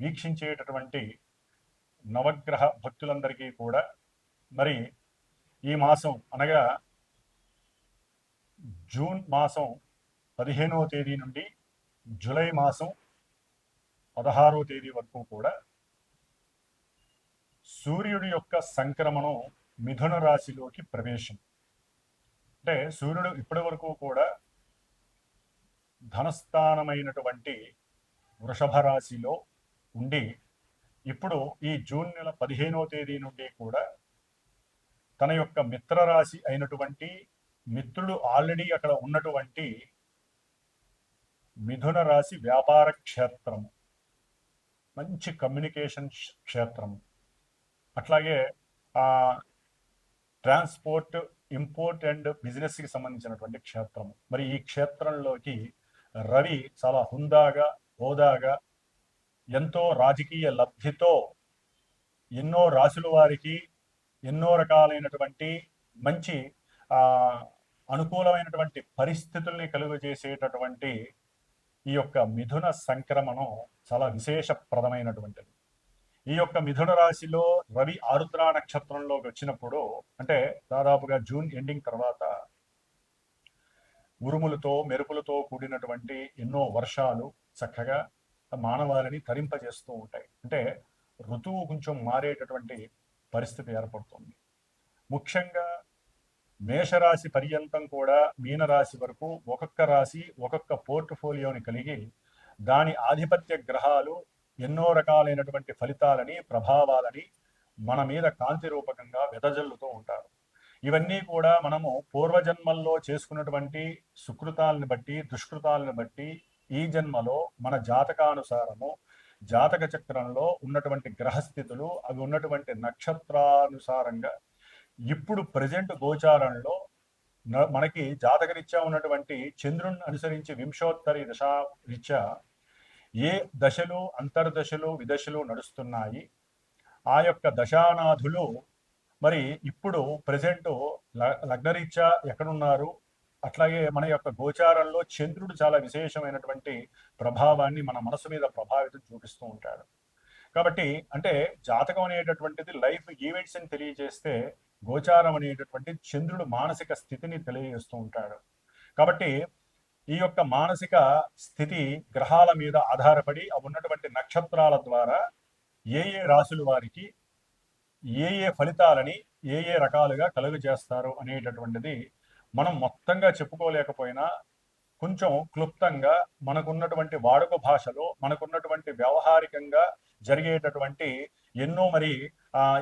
వీక్షించేటటువంటి నవగ్రహ భక్తులందరికీ కూడా మరి ఈ మాసం అనగా జూన్ మాసం పదిహేనవ తేదీ నుండి జూలై మాసం పదహారవ తేదీ వరకు కూడా సూర్యుడి యొక్క సంక్రమణం మిథున రాశిలోకి ప్రవేశం. అంటే సూర్యుడు ఇప్పటి వరకు కూడా ధనస్థానమైనటువంటి వృషభ రాశిలో ఉండి ఇప్పుడు ఈ జూన్ నెల పదిహేనవ తేదీ నుండి కూడా తన యొక్క మిత్ర రాశి అయినటువంటి మిత్రుడు ఆల్రెడీ అక్కడ ఉన్నటువంటి మిథున రాశి వ్యాపార క్షేత్రము. మంచి కమ్యూనికేషన్ క్షేత్రము. అట్లాగే ట్రాన్స్పోర్ట్ ఇంపోర్ట్ అండ్ బిజినెస్కి సంబంధించినటువంటి క్షేత్రము. మరి ఈ క్షేత్రంలోకి రవి చాలా హుందాగా హోదాగా ఎంతో రాజకీయ లబ్ధితో ఎన్నో రాసుల వారికి ఎన్నో రకాలైనటువంటి మంచి అనుకూలమైనటువంటి పరిస్థితుల్ని కలుగజేసేటటువంటి ఈ యొక్క మిథున సంక్రమణం చాలా విశేషప్రదమైనటువంటిది. ఈ యొక్క మిథున రాశిలో రవి ఆరుద్ర నక్షత్రంలోకి వచ్చినప్పుడు అంటే దాదాపుగా జూన్ ఎండింగ్ తర్వాత ఉరుములతో మెరుపులతో కూడినటువంటి ఎన్నో వర్షాలు చక్కగా మానవాళిని తరింపజేస్తూ ఉంటాయి. అంటే ఋతువు కొంచెం మారేటటువంటి పరిస్థితి ఏర్పడుతుంది. ముఖ్యంగా మేషరాశి పర్యంతం కూడా మీనరాశి వరకు ఒక్కొక్క రాశి ఒక్కొక్క పోర్ట్ఫోలియోని కలిగి దాని ఆధిపత్య గ్రహాలు ఎన్నో రకాలైనటువంటి ఫలితాలని ప్రభావాలని మన మీద కాంతి రూపకంగా వెదజల్లుతూ ఉంటారు. ఇవన్నీ కూడా మనము పూర్వజన్మల్లో చేసుకున్నటువంటి సుకృతాలను బట్టి దుష్కృతాలను బట్టి ఈ జన్మలో మన జాతకానుసారము జాతక చక్రంలో ఉన్నటువంటి గ్రహస్థితులు అవి ఉన్నటువంటి నక్షత్రానుసారంగా ఇప్పుడు ప్రజెంట్ గోచారంలో మనకి జాతకరీత్యా ఉన్నటువంటి చంద్రుని అనుసరించి వింశోత్తరి దశా రీత్యా ఏ దశలు అంతర్దశలు విదశలు నడుస్తున్నాయి ఆ యొక్క దశానాథులు మరి ఇప్పుడు ప్రజెంట్ లగ్నరీత్యా ఎక్కడున్నారు అట్లాగే మన యొక్క గోచారంలో చంద్రుడు చాలా విశేషమైనటువంటి ప్రభావాన్ని మన మనసు మీద ప్రభావితం చూపిస్తూ ఉంటాడు. కాబట్టి అంటే జాతకం అనేటటువంటిది లైఫ్ ఈవెంట్స్ అని తెలియజేస్తే గోచారం అనేటటువంటి చంద్రుడు మానసిక స్థితిని తెలియజేస్తూ ఉంటాడు. కాబట్టి ఈ యొక్క మానసిక స్థితి గ్రహాల మీద ఆధారపడి ఉన్నటువంటి నక్షత్రాల ద్వారా ఏ ఏ రాశుల వారికి ఏ ఏ ఫలితాలని ఏ ఏ రకాలుగా కలుగజేస్తారు అనేటటువంటిది మనం మొత్తంగా చెప్పుకోలేకపోయినా కొంచెం క్లుప్తంగా మనకున్నటువంటి వాడుక భాషలో మనకున్నటువంటి వ్యవహారికంగా జరిగేటటువంటి ఎన్నో మరి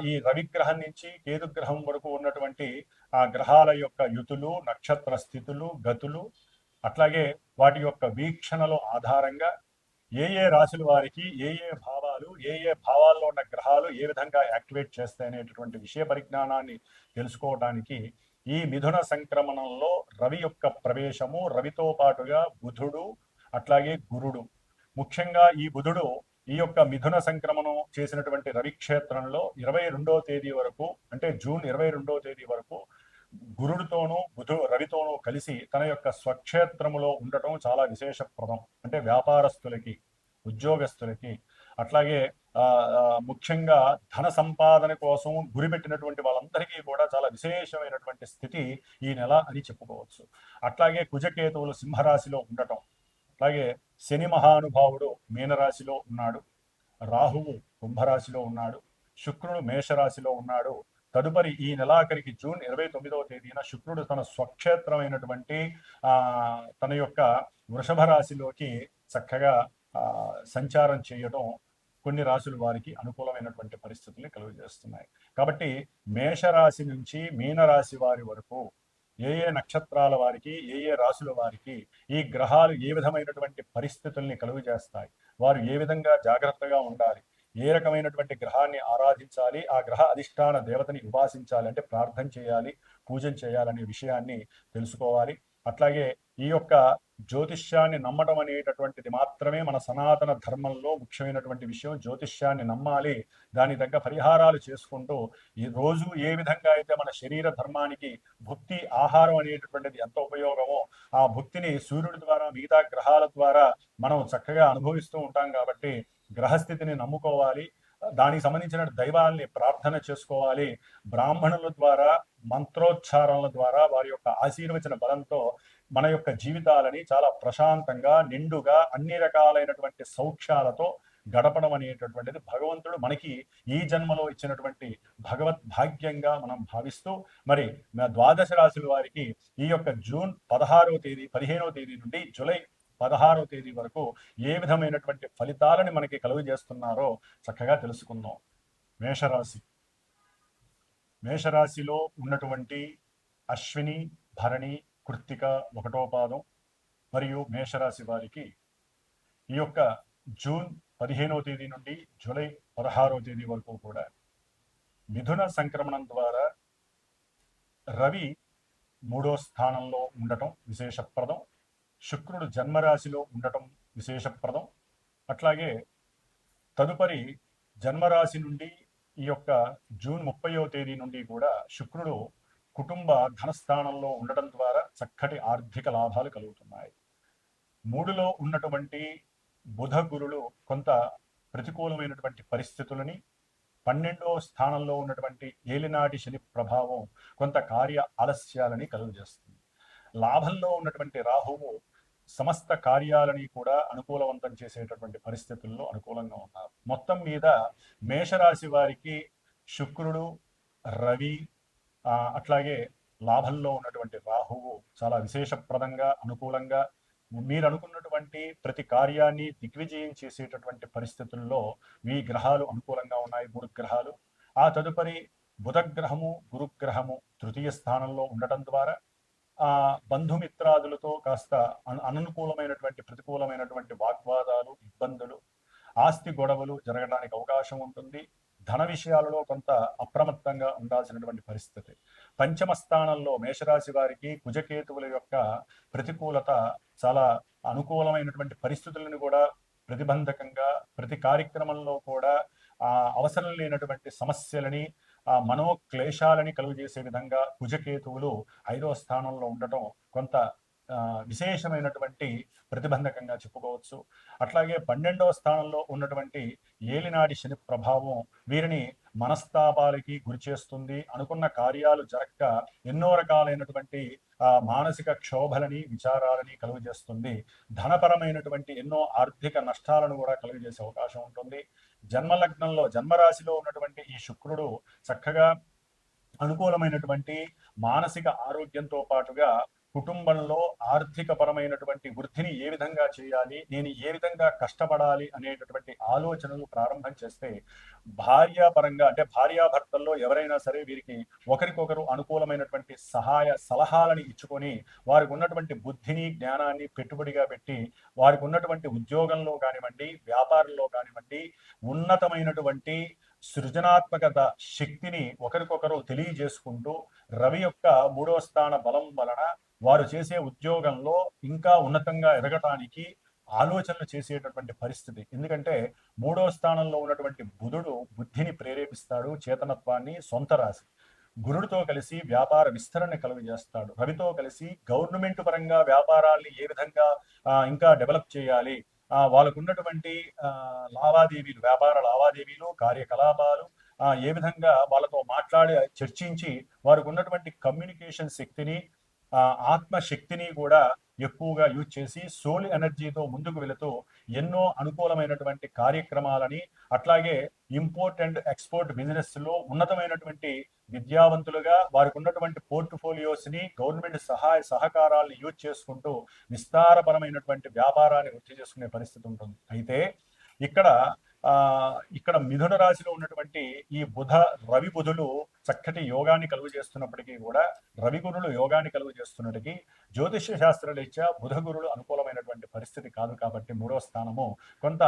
ఈ రవిగ్రహం నుంచి కేతుగ్రహం వరకు ఉన్నటువంటి ఆ గ్రహాల యొక్క యుతులు నక్షత్ర స్థితులు గతులు అట్లాగే వాటి యొక్క వీక్షణల ఆధారంగా ఏ ఏ రాశుల వారికి ఏ ఏ భావాలు ఏ ఏ భావాల్లో ఉన్న గ్రహాలు ఏ విధంగా యాక్టివేట్ చేస్తాయనేటటువంటి విషయ పరిజ్ఞానాన్ని తెలుసుకోవడానికి ఈ మిథున సంక్రమణంలో రవి యొక్క ప్రవేశము రవితో పాటుగా బుధుడు అట్లాగే గురుడు. ముఖ్యంగా ఈ బుధుడు ఈ యొక్క మిథున సంక్రమణం చేసినటువంటి రవి క్షేత్రంలో ఇరవై రెండవ తేదీ వరకు అంటే జూన్ ఇరవై రెండవ తేదీ వరకు గురుడితోనూ బుధు రవితోనూ కలిసి తన యొక్క స్వక్షేత్రములో ఉండటం చాలా విశేషప్రదం. అంటే వ్యాపారస్తులకి ఉద్యోగస్తులకి అట్లాగే ముఖ్యంగా ధన సంపాదన కోసం గురిపెట్టినటువంటి వాళ్ళందరికీ కూడా చాలా విశేషమైనటువంటి స్థితి ఈ నెల అని చెప్పుకోవచ్చు. అట్లాగే కుజకేతువులు సింహరాశిలో ఉండటం అట్లాగే శని మహానుభావుడు మీనరాశిలో ఉన్నాడు రాహువు కుంభరాశిలో ఉన్నాడు శుక్రుడు మేషరాశిలో ఉన్నాడు. తదుపరి ఈ నెలాఖరికి జూన్ ఇరవై తొమ్మిదవ తేదీన శుక్రుడు తన స్వక్షేత్రమైనటువంటి ఆ తన యొక్క వృషభ రాశిలోకి చక్కగా సంచారం చేయడం కొన్ని రాశులు వారికి అనుకూలమైనటువంటి పరిస్థితుల్ని కలుగజేస్తున్నాయి. కాబట్టి మేషరాశి నుంచి మీనరాశి వారి వరకు ఏ ఏ నక్షత్రాల వారికి ఏ ఏ రాశుల వారికి ఈ గ్రహాలు ఏ విధమైనటువంటి పరిస్థితుల్ని కలుగజేస్తాయి? వారు ఏ విధంగా జాగ్రత్తగా ఉండాలి? ఏ రకమైనటువంటి గ్రహాన్ని ఆరాధించాలి? ఆ గ్రహ అధిష్టాన దేవతని ఉపాసించాలి? అంటే ప్రార్థన చేయాలి పూజ చేయాలనే విషయాన్ని తెలుసుకోవాలి. అట్లాగే ఈ యొక్క జ్యోతిష్యాన్ని నమ్మడం అనేటటువంటిది మాత్రమే మన సనాతన ధర్మంలో ముఖ్యమైనటువంటి విషయం. జ్యోతిష్యాన్ని నమ్మాలి దాని తగ్గ పరిహారాలు చేసుకుంటూ ఈ రోజు ఏ విధంగా అయితే మన శరీర ధర్మానికి భుక్తి ఆహారం అనేటటువంటిది ఎంత ఉపయోగమో ఆ భుక్తిని సూర్యుడి ద్వారా మిగతా గ్రహాల ద్వారా మనం చక్కగా అనుభవిస్తూ ఉంటాం కాబట్టి గ్రహస్థితిని నమ్ముకోవాలి. దానికి సంబంధించిన దైవాల్ని ప్రార్థన చేసుకోవాలి. బ్రాహ్మణుల ద్వారా మంత్రోచ్చారణల ద్వారా వారి యొక్క ఆశీర్వచన బలంతో మన యొక్క జీవితాలని చాలా ప్రశాంతంగా నిండుగా అన్ని రకాలైనటువంటి సౌఖ్యాలతో గడపడం అనేటటువంటిది భగవంతుడు మనకి ఈ జన్మలో ఇచ్చినటువంటి భగవత్ భాగ్యంగా మనం భావిస్తూ మరి ద్వాదశ రాశుల వారికి ఈ యొక్క జూన్ పదహారవ తేదీ పదిహేనవ తేదీ నుండి జూలై పదహారవ తేదీ వరకు ఏ విధమైనటువంటి ఫలితాలని మనకి కలుగు చేస్తున్నారో చక్కగా తెలుసుకుందాం. మేషరాశి. మేషరాశిలో ఉన్నటువంటి అశ్విని భరణి కృత్తిక ఒకటో పాదం మరియు మేషరాశి వారికి ఈ యొక్క జూన్ పదిహేనవ తేదీ నుండి జూలై పదహారవ తేదీ వరకు కూడా మిథున సంక్రమణం ద్వారా రవి మూడో స్థానంలో ఉండటం విశేషప్రదం. శుక్రుడు జన్మరాశిలో ఉండటం విశేషప్రదం. అట్లాగే తదుపరి జన్మరాశి నుండి ఈ యొక్క జూన్ ముప్పయో తేదీ నుండి కూడా శుక్రుడు కుటుంబ ధనస్థానంలో ఉండటం ద్వారా చక్కటి ఆర్థిక లాభాలు కలుగుతున్నాయి. మూడులో ఉన్నటువంటి బుధ గురులు కొంత ప్రతికూలమైనటువంటి పరిస్థితులని పన్నెండో స్థానంలో ఉన్నటువంటి ఏలినాటి శని ప్రభావం కొంత కార్య ఆలస్యాలని కలుగజేస్తుంది. లాభంలో ఉన్నటువంటి రాహువు సమస్త కార్యాలని కూడా అనుకూలవంతం చేసేటటువంటి పరిస్థితుల్లో అనుకూలంగా ఉన్నారు. మొత్తం మీద మేషరాశి వారికి శుక్రుడు రవి అట్లాగే లాభంలో ఉన్నటువంటి రాహువు చాలా విశేషప్రదంగా అనుకూలంగా మీరు అనుకున్నటువంటి ప్రతి కార్యాన్ని దిగ్విజయం చేసేటటువంటి పరిస్థితుల్లో మీ గ్రహాలు అనుకూలంగా ఉన్నాయి మూడు గ్రహాలు. ఆ తదుపరి బుధగ్రహము గురుగ్రహము తృతీయ స్థానంలో ఉండటం ద్వారా ఆ బంధుమిత్రాదులతో కాస్త అననుకూలమైనటువంటి ప్రతికూలమైనటువంటి వాగ్వాదాలు ఇబ్బందులు ఆస్తి గొడవలు జరగడానికి అవకాశం ఉంటుంది. ధన విషయాలలో కొంత అప్రమత్తంగా ఉండాల్సినటువంటి పరిస్థితి. పంచమ స్థానంలో మేషరాశి వారికి కుజకేతువుల యొక్క ప్రతికూలత చాలా అనుకూలమైనటువంటి పరిస్థితులను కూడా ప్రతిబంధకంగా ప్రతి కార్యక్రమంలో కూడా ఆ అవసరం లేనటువంటి సమస్యలని ఆ మనోక్లేశాలని కలుగజేసే విధంగా కుజకేతువులు ఐదో స్థానంలో ఉండటం కొంత విశేషమైనటువంటి ప్రతిబంధకంగా చెప్పుకోవచ్చు. అట్లాగే పన్నెండవ స్థానంలో ఉన్నటువంటి ఏలినాడి శని ప్రభావం వీరిని మనస్తాపాలకి గురి చేస్తుంది. అనుకున్న కార్యాలు జరక్క ఎన్నో రకాలైనటువంటి ఆ, మానసిక క్షోభలని విచారాలని కలుగజేస్తుంది. ధనపరమైనటువంటి ఎన్నో ఆర్థిక నష్టాలను కూడా కలుగజేసే అవకాశం ఉంటుంది. జన్మలగ్నంలో జన్మరాశిలో ఉన్నటువంటి ఈ శుక్రుడు చక్కగా అనుకూలమైనటువంటి మానసిక ఆరోగ్యంతో పాటుగా కుటుంబంలో ఆర్థిక పరమైనటువంటి వృద్ధిని ఏ విధంగా చేయాలి నేను ఏ విధంగా కష్టపడాలి అనేటటువంటి ఆలోచనలు ప్రారంభం చేస్తే భార్యాపరంగా అంటే భార్యాభర్తల్లో ఎవరైనా సరే వీరికి ఒకరికొకరు అనుకూలమైనటువంటి సహాయ సలహాలని ఇచ్చుకొని వారికి ఉన్నటువంటి బుద్ధిని జ్ఞానాన్ని పెట్టుబడిగా పెట్టి వారికి ఉన్నటువంటి ఉద్యోగంలో కానివ్వండి వ్యాపారంలో కానివ్వండి ఉన్నతమైనటువంటి సృజనాత్మకత శక్తిని ఒకరికొకరు తెలియజేసుకుంటూ రవి యొక్క మూడవ స్థాన బలం వలన వారు చేసే ఉద్యోగంలో ఇంకా ఉన్నతంగా ఎదగటానికి ఆలోచనలు చేసేటటువంటి పరిస్థితి. ఎందుకంటే మూడో స్థానంలో ఉన్నటువంటి బుధుడు బుద్ధిని ప్రేరేపిస్తాడు చేతనత్వాన్ని సొంత రాశి. గురుడితో కలిసి వ్యాపార విస్తరణ కలుగజేస్తాడు. రవితో కలిసి గవర్నమెంట్ పరంగా వ్యాపారాల్ని ఏ విధంగా ఇంకా డెవలప్ చేయాలి వాళ్ళకు ఉన్నటువంటి ఆ, లావాదేవీలు వ్యాపార లావాదేవీలు కార్యకలాపాలు ఆ, ఏ విధంగా వాళ్ళతో మాట్లాడి చర్చించి వారికి ఉన్నటువంటి కమ్యూనికేషన్ శక్తిని ఆ, ఆత్మ శక్తిని కూడా ఎక్కువగా యూజ్ చేసి సోల్ ఎనర్జీతో ముందుకు వెళుతూ ఎన్నో అనుకూలమైనటువంటి కార్యక్రమాలని అట్లాగే ఇంపోర్ట్ అండ్ ఎక్స్పోర్ట్ బిజినెస్లో ఉన్నతమైనటువంటి విద్యావంతులుగా వారికి ఉన్నటువంటి పోర్ట్ఫోలియోస్ని గవర్నమెంట్ సహాయ సహకారాలను యూజ్ చేసుకుంటూ విస్తారపరమైనటువంటి వ్యాపారాన్ని వృద్ధి చేసుకునే పరిస్థితి ఉంటుంది. అయితే ఇక్కడ ఇక్కడ మిథున రాశిలో ఉన్నటువంటి ఈ బుధ రవి బుధులు చక్కటి యోగాన్ని కలుగు చేస్తున్నప్పటికీ కూడా రవి గురులు యోగాన్ని కలుగు చేస్తున్నటికీ జ్యోతిష్య శాస్త్రరీత్యా బుధ గురులు అనుకూలమైనటువంటి పరిస్థితి కాదు కాబట్టి మూడో స్థానము. కొంత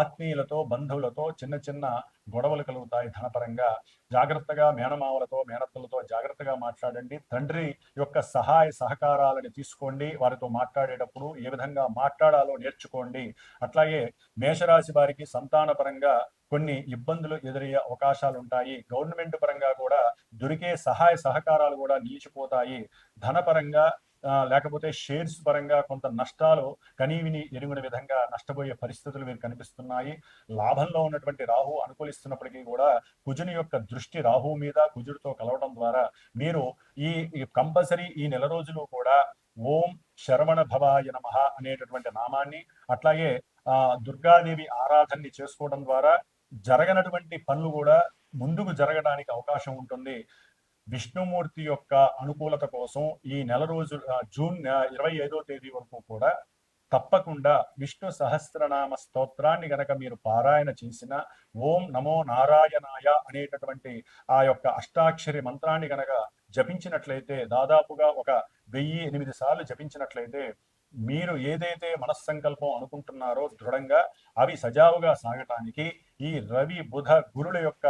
ఆత్మీయులతో బంధువులతో చిన్న చిన్న గొడవలు కలుగుతాయి ధనపరంగా. జాగ్రత్తగా మేనమావలతో మేనత్తలతో జాగ్రత్తగా మాట్లాడండి. తండ్రి యొక్క సహాయ సహకారాలని తీసుకోండి. వారితో మాట్లాడేటప్పుడు ఏ విధంగా మాట్లాడాలో నేర్చుకోండి. అట్లాగే మేషరాశి వారికి సంతాన పరంగా కొన్ని ఇబ్బందులు ఎదురయ్యే అవకాశాలు ఉంటాయి గవర్నమెంట్ పరంగా కూడా దొరికే సహాయ సహకారాలు కూడా నిలిచిపోతాయి. ధనపరంగా ఆ, లేకపోతే షేర్స్ పరంగా కొంత నష్టాలు కనీవిని ఎరుగున విధంగా నష్టపోయే పరిస్థితులు మీరు కనిపిస్తున్నాయి. లాభంలో ఉన్నటువంటి రాహు అనుకూలిస్తున్నప్పటికీ కూడా కుజుని యొక్క దృష్టి రాహు మీద కుజుడితో కలవడం ద్వారా మీరు ఈ కంపల్సరీ ఈ నెల రోజులు కూడా ఓం శరవణ భవాయ నమ అనేటటువంటి నామాన్ని అట్లాగే ఆ దుర్గాదేవి ఆరాధనని చేసుకోవడం ద్వారా జరగనటువంటి పనులు కూడా ముందుకు జరగడానికి అవకాశం ఉంటుంది. విష్ణుమూర్తి యొక్క అనుకూలత కోసం ఈ నెల రోజు జూన్ ఇరవై ఐదో తేదీ వరకు కూడా తప్పకుండా విష్ణు సహస్రనామ స్తోత్రాన్ని గనక మీరు పారాయణ చేసిన ఓం నమో నారాయణాయ అనేటటువంటి ఆ యొక్క అష్టాక్షరి మంత్రాన్ని గనక జపించినట్లయితే దాదాపుగా ఒక వెయ్యి ఎనిమిది సార్లు జపించినట్లయితే మీరు ఏదైతే మనస్సంకల్పం అనుకుంటున్నారో దృఢంగా అవి సజావుగా సాగటానికి ఈ రవి బుధ గురుల యొక్క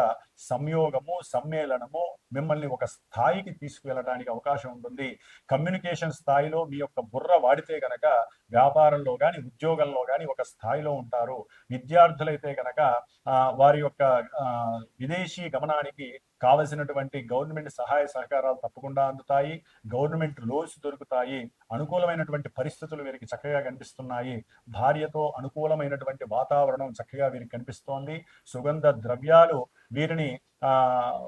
సంయోగము సమ్మేళనము మిమ్మల్ని ఒక స్థాయికి తీసుకువెళ్ళడానికి అవకాశం ఉంటుంది. కమ్యూనికేషన్ స్థాయిలో మీ యొక్క బుర్ర వాడితే గనక వ్యాపారంలో కానీ ఉద్యోగంలో కానీ ఒక స్థాయిలో ఉంటారు. విద్యార్థులైతే గనక వారి యొక్క విదేశీ గమనానికి కావలసినటువంటి గవర్నమెంట్ సహాయ సహకారాలు తప్పకుండా అందుతాయి. గవర్నమెంట్ లోన్స్ దొరుకుతాయి. అనుకూలమైనటువంటి పరిస్థితులు వీరికి చక్కగా కనిపిస్తున్నాయి. భార్యతో అనుకూలమైనటువంటి వాతావరణం చక్కగా వీరికి కనిపిస్తోంది. సుగంధ ద్రవ్యాలు వీరిని ఆ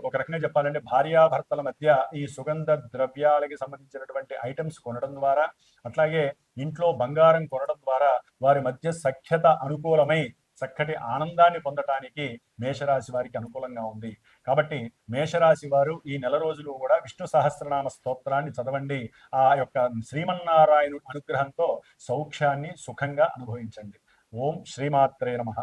ఒక రకంగా చెప్పాలంటే భార్యాభర్తల మధ్య ఈ సుగంధ ద్రవ్యాలకి సంబంధించినటువంటి ఐటమ్స్ కొనడం ద్వారా అట్లాగే ఇంట్లో బంగారం కొనడం ద్వారా వారి మధ్య సఖ్యత అనుకూలమై చక్కటి ఆనందాన్ని పొందటానికి మేషరాశి వారికి అనుకూలంగా ఉంది. కాబట్టి మేషరాశి వారు ఈ నెల రోజులు కూడా విష్ణు సహస్రనామ స్తోత్రాన్ని చదవండి. ఆ యొక్క శ్రీమన్నారాయణుడి అనుగ్రహంతో సౌఖ్యాన్ని సుఖంగా అనుభవించండి. ఓం శ్రీమాత్రే నమః.